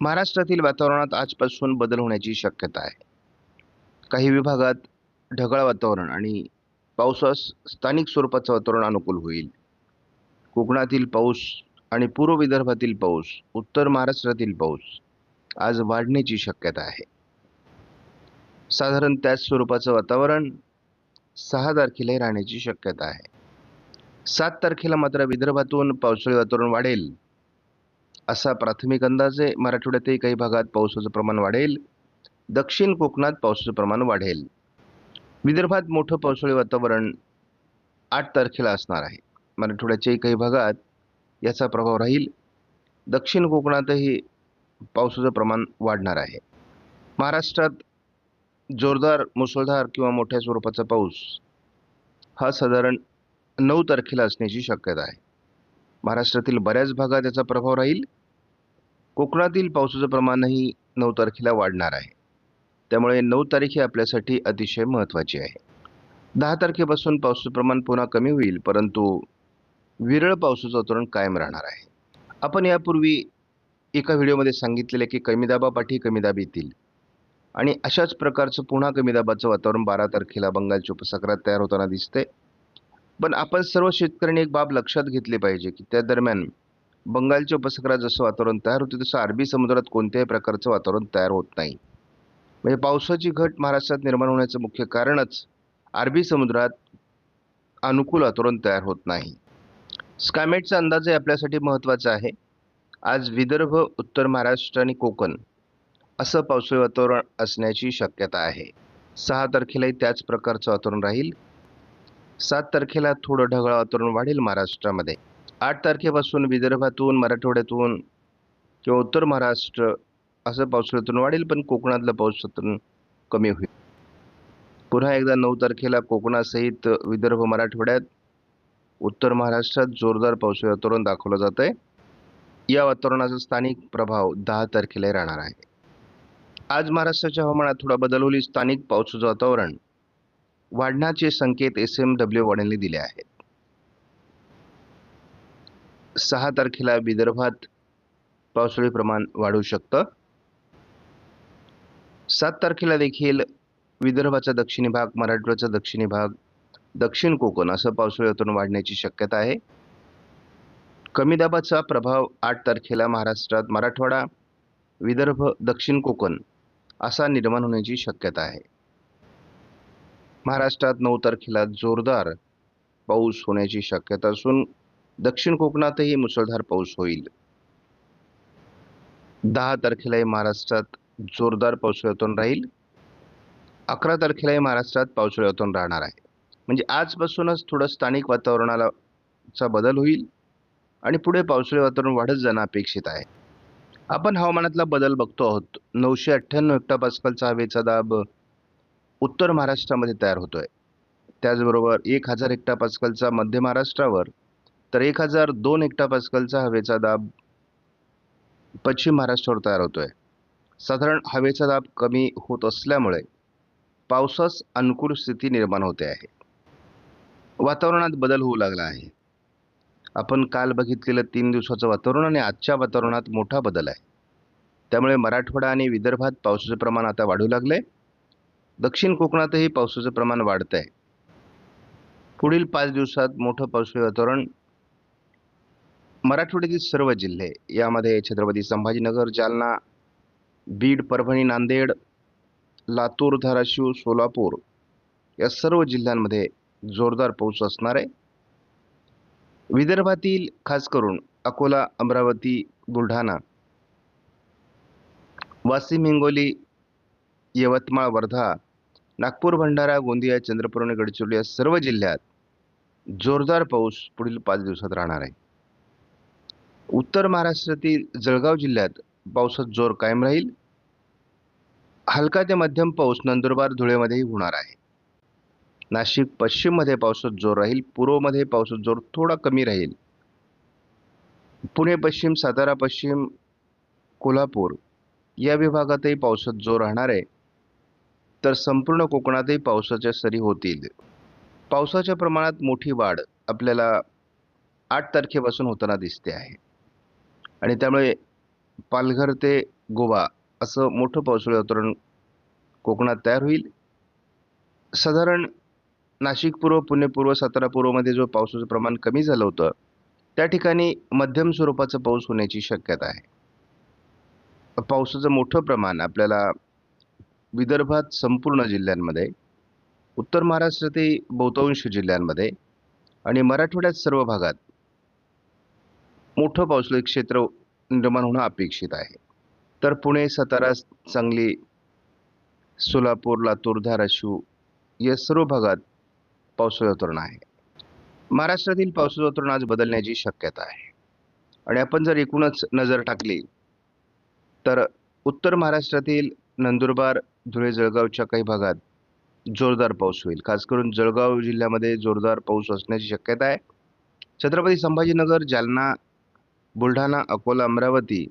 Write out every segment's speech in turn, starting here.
महाराष्ट्रातील वातावरणात आजपासून बदल होण्याची शक्यता आहे. काही विभागात ढगाळ वातावरण आणि पावसास स्थानिक स्वरूपाचं वातावरण अनुकूल होईल. कोकणातील पाऊस आणि पूर्व विदर्भातील पाऊस उत्तर महाराष्ट्रातील पाऊस आज वाढण्याची शक्यता आहे. साधारण त्याच स्वरूपाचं वातावरण सहा तारखेलाही राहण्याची शक्यता आहे. सात तारखेला मात्र विदर्भातून पावसाळी वातावरण वाढेल. असा प्राथमिक अंदाज आहे. मराठवाड्यातही काही भागात पावसाचं प्रमाण वाढेल. दक्षिण कोकणात पावसाचं प्रमाण वाढेल. विदर्भात मोठं पावसाळी वातावरण आठ तारखेला असणार आहे. मराठवाड्याच्याही काही भागात याचा प्रभाव राहील. दक्षिण कोकणातही पावसाचं प्रमाण वाढणार आहे. महाराष्ट्रात जोरदार मुसळधार किंवा मोठ्या स्वरूपाचा पाऊस हा साधारण नऊ तारखेला असण्याची शक्यता आहे. महाराष्ट्रातील बऱ्याच भागात याचा प्रभाव राहील. कोकणातील पावसाचं प्रमाणही नऊ तारखेला वाढणार आहे. त्यामुळे नऊ तारीख ही आपल्यासाठी अतिशय महत्त्वाची आहे. दहा तारखेपासून पावसाचं प्रमाण पुन्हा कमी होईल परंतु विरळ पावसाचं वातावरण कायम राहणार आहे. आपण यापूर्वी एका व्हिडिओमध्ये सांगितलेले की कमी दाबापाठी कमी दाब येतील. आणि अशाच प्रकारचं पुन्हा कमी दाबाचं वातावरण बारा तारखेला बंगालच्या उपसागरात तयार होताना दिसते पण आपण सर्व शेतकऱ्यांनी एक बाब लक्षात घेतली पाहिजे की त्या दरम्यान बंगालच्या उपसागरात जसं वातावरण तयार होते तसं अरबी समुद्रात कोणत्याही प्रकारचं वातावरण तयार होत नाही. म्हणजे पावसाची घट महाराष्ट्रात निर्माण होण्याचं मुख्य कारणच अरबी समुद्रात अनुकूल वातावरण तयार होत नाही. स्कायमेटचा अंदाजही आपल्यासाठी महत्त्वाचा आहे. आज विदर्भ उत्तर महाराष्ट्र आणि कोकण असं पावसाळी वातावरण असण्याची शक्यता आहे. सहा तारखेलाही त्याच प्रकारचं वातावरण राहील. सात तारखेला थोडं ढगाळ वातावरण वाढेल महाराष्ट्रामध्ये. आठ तारखेपासून विदर्भातून मराठवाड्यातून किंवा उत्तर महाराष्ट्र असं पावसाळ्यातून वाढेल पण कोकणातलं पाऊस कमी होईल. पुन्हा एकदा नऊ तारखेला कोकणासहित विदर्भ मराठवाड्यात उत्तर महाराष्ट्रात जोरदार पावसाळी वातावरण दाखवलं जात आहे या वातावरणाचा स्थानिक प्रभाव दहा तारखेलाही राहणार आहे. आज महाराष्ट्राच्या हवामानात थोडा बदल होईल. स्थानिक पावसाचं वातावरण वाढण्याचे संकेत एस एम डब्ल्यू वॉर्डनने दिले आहेत. सहा तारखेला विदर्भात पावसाळी प्रमाण वाढू शकतं. सात तारखेला देखील विदर्भाचा दक्षिणी भाग मराठवाड्याचा दक्षिणी भाग दक्षिण कोकण असं पावसाळी वातावरण वाढण्याची शक्यता आहे. कमी दाबाचा प्रभाव आठ तारखेला महाराष्ट्रात मराठवाडा विदर्भ दक्षिण कोकण असा निर्माण होण्याची शक्यता आहे. महाराष्ट्रात नऊ तारखेला जोरदार पाऊस होण्याची शक्यता असून दक्षिण कोकणातही मुसळधार पाऊस होईल. दहा तारखेलाही महाराष्ट्रात जोरदार पावसाळ्यातून राहील. अकरा तारखेलाही महाराष्ट्रात पावसाळ्यातून राहणार आहे. म्हणजे आजपासूनच थोडं स्थानिक वातावरणाला चा बदल होईल आणि पुढे पावसाळी वातावरण वाढत जाणं अपेक्षित आहे. आपण हवामानातला बदल बघतो आहोत. नऊशे अठ्ठ्याण्णव हेक्टा हवेचा दाब उत्तर महाराष्ट्रामध्ये तयार होतोय. त्याचबरोबर एक हजार हेक्टा मध्य महाराष्ट्रावर तर एक हजार दोन हेक्टा पास्कलचा हवेचा दाब पश्चिम महाराष्ट्रावर तयार होतोय. साधारण हवेचा दाब कमी होत असल्यामुळे पावसास अनुकूल स्थिती निर्माण होते आहे. वातावरणात बदल होऊ लागला आहे. आपण काल बघितलेलं तीन दिवसाचं वातावरण आणि आजच्या वातावरणात मोठा बदल आहे. त्यामुळे मराठवाडा आणि विदर्भात पावसाचं प्रमाण आता वाढू लागलंय. दक्षिण कोकणातही पावसाचं प्रमाण वाढत आहे पुढील पाच दिवसात मोठं पावसाळी वातावरण मराठवाड्यातील सर्व जिल्हे यामध्ये छत्रपती संभाजीनगर जालना बीड परभणी नांदेड लातूर धाराशिव सोलापूर या सर्व जिल्ह्यांमध्ये जोरदार पाऊस असणार आहे. विदर्भातील खास करून अकोला अमरावती बुलढाणा वाशिम हिंगोली यवतमाळ वर्धा नागपूर भंडारा गोंदिया चंद्रपूर आणि गडचिरोली या सर्व जिल्ह्यात जोरदार पाऊस पुढील पाच दिवसात राहणार आहे. उत्तर महाराष्ट्रातील जळगाव जिल्ह्यात पावसात जोर कायम राहील. हलका ते मध्यम पाऊस नंदुरबार धुळेमध्येही होणार आहे. नाशिक पश्चिममध्ये पावसात जोर राहील. पूर्वमध्ये पावसात जोर थोडा कमी राहील. पुणे पश्चिम सातारा पश्चिम कोल्हापूर या विभागातही पावसात जोर राहणार आहे. तर संपूर्ण कोकणातही पावसाच्या सरी होतील. पावसाच्या प्रमाणात मोठी वाढ आपल्याला आठ तारखेपासून होताना दिसते आहे. आणि त्यामुळे पालघर ते गोवा असं मोठं पावसाळी वातावरण कोकणात तयार होईल. साधारण नाशिक पूर्व पुणे पूर्व सातारा पूर्वमध्ये जो पावसाचं प्रमाण कमी झालं होतं त्या ठिकाणी मध्यम स्वरूपाचा पाऊस होण्याची शक्यता आहे. पावसाचं मोठं प्रमाण आपल्याला विदर्भात संपूर्ण जिल्ह्यांमध्ये उत्तर महाराष्ट्रातील बहुतांश जिल्ह्यांमध्ये आणि मराठवाड्यात सर्व भागात मोठं पावसाळी क्षेत्र निर्माण होणं अपेक्षित आहे. तर पुणे सातारा सांगली सोलापूर लातूर धाराशिव या सर्व भागात पावसाळी वातावरण आहे. महाराष्ट्रातील पावसाचं वातावरण आज बदलण्याची शक्यता आहे. आणि आपण जर एकूणच नजर टाकली तर उत्तर महाराष्ट्रातील नंदुरबार धुळे जळगावच्या काही भागात जोरदार पाऊस होईल. खास करून जळगाव जिल्ह्यामध्ये जोरदार पाऊस असण्याची शक्यता आहे. छत्रपती संभाजीनगर जालना बुलढाणा अकोला अमरावती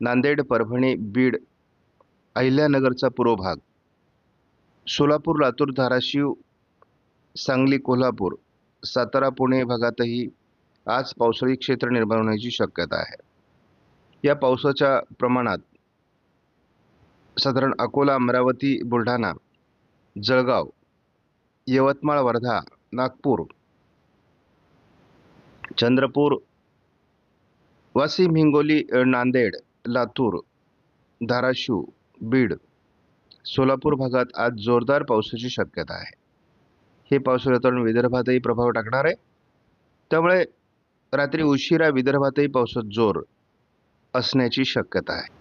नांदेड परभणी बीड अहिल्यानगरचा पूर्व भाग सोलापूर लातूर धाराशिव सांगली कोल्हापूर सातारा पुणे भागातही आज पावसाळी क्षेत्र निर्माण होण्याची शक्यता आहे. या पावसाच्या प्रमाणात साधारण अकोला अमरावती बुलढाणा जळगाव यवतमाळ वर्धा नागपूर चंद्रपूर वाशिम हिंगोली नांदेड लातूर धाराशिव बीड सोलापूर भागात आज जोरदार पावसाची शक्यता आहे. हे पावसाळी वातावरण विदर्भातही प्रभाव टाकणार आहे. त्यामुळे रात्री उशिरा विदर्भातही पावसात जोर असण्याची शक्यता आहे.